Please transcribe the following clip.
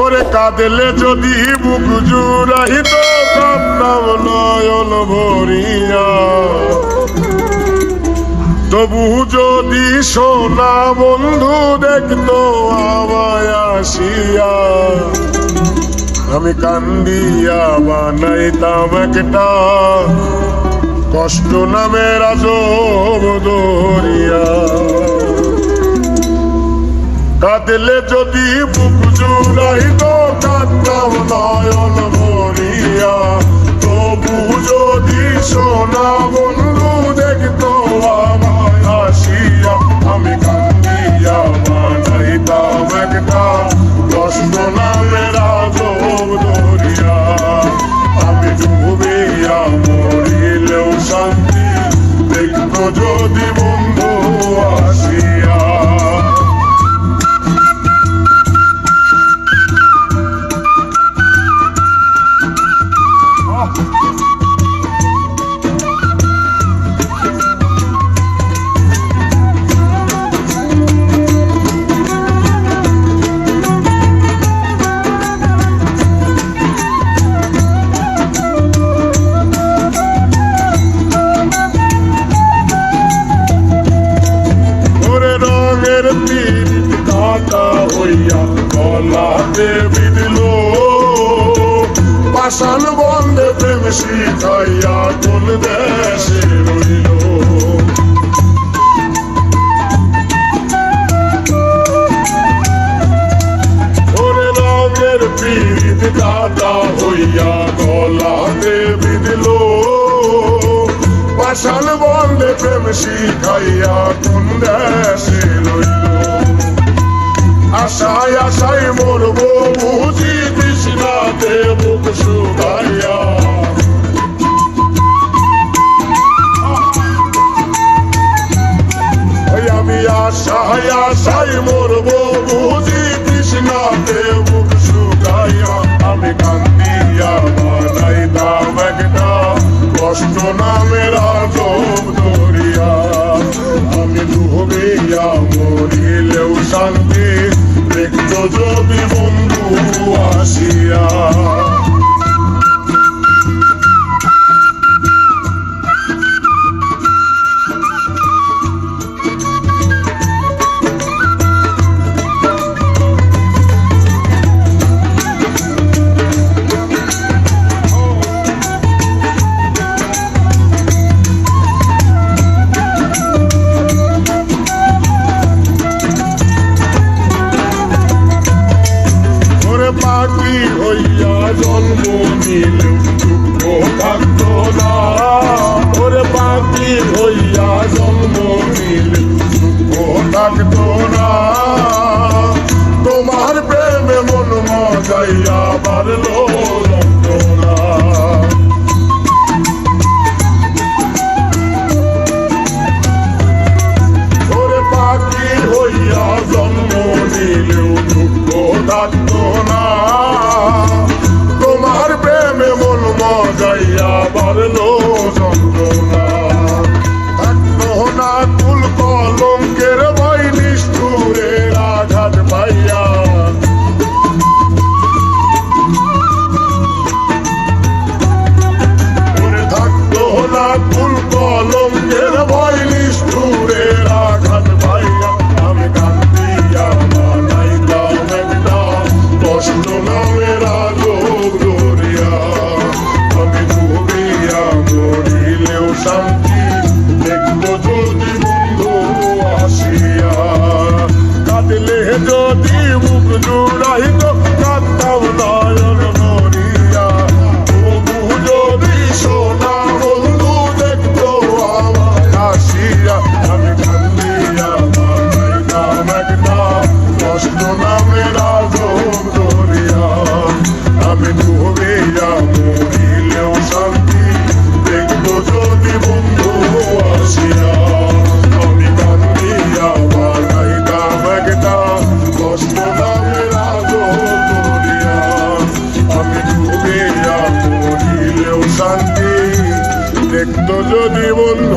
ওরে কাঁদলে যদি বুক জুড়াইত কান্দাম নয়ন ভরিয়া। তবু যদি সোনা বন্ধু দেখতো আমায় আসিয়া। আমি কান্দিয়া বানাইতাম একটা কষ্ট নামের আজব দরিয়া। কাঁদলে যদি বুক জুড়াইত কাঁদতাম নয়ন ভরিয়া। তবু যদি সোনা বন্ধু পাষাণ বন্ধে, প্রেম শিখাইয়া কোন দেশে রইল? কাটা হইয়া গলাতে বিদিল পাষাণ বন্ধে, প্রেম শিখাইয়া কোন দেশে রইল? আশায় আশায় মরব বুঝি আশায় মরব বুঝি তৃষ্ণাতে বুক শুকাইয়া আমি কান্দিয়া বানাইতাম একটা কষ্ট নামের আজব দরিয়া আমি ডুবিয়া মরিলেও শান্তি দেখতো যদি মজাইয়া বাড়লো যন্ত্রণা। ওরে পাখি হইয়া জন্ম নিলেও দুঃখ থাকতো না। তোমার প্রেমে মন মজাইয়া যদি বন্ধু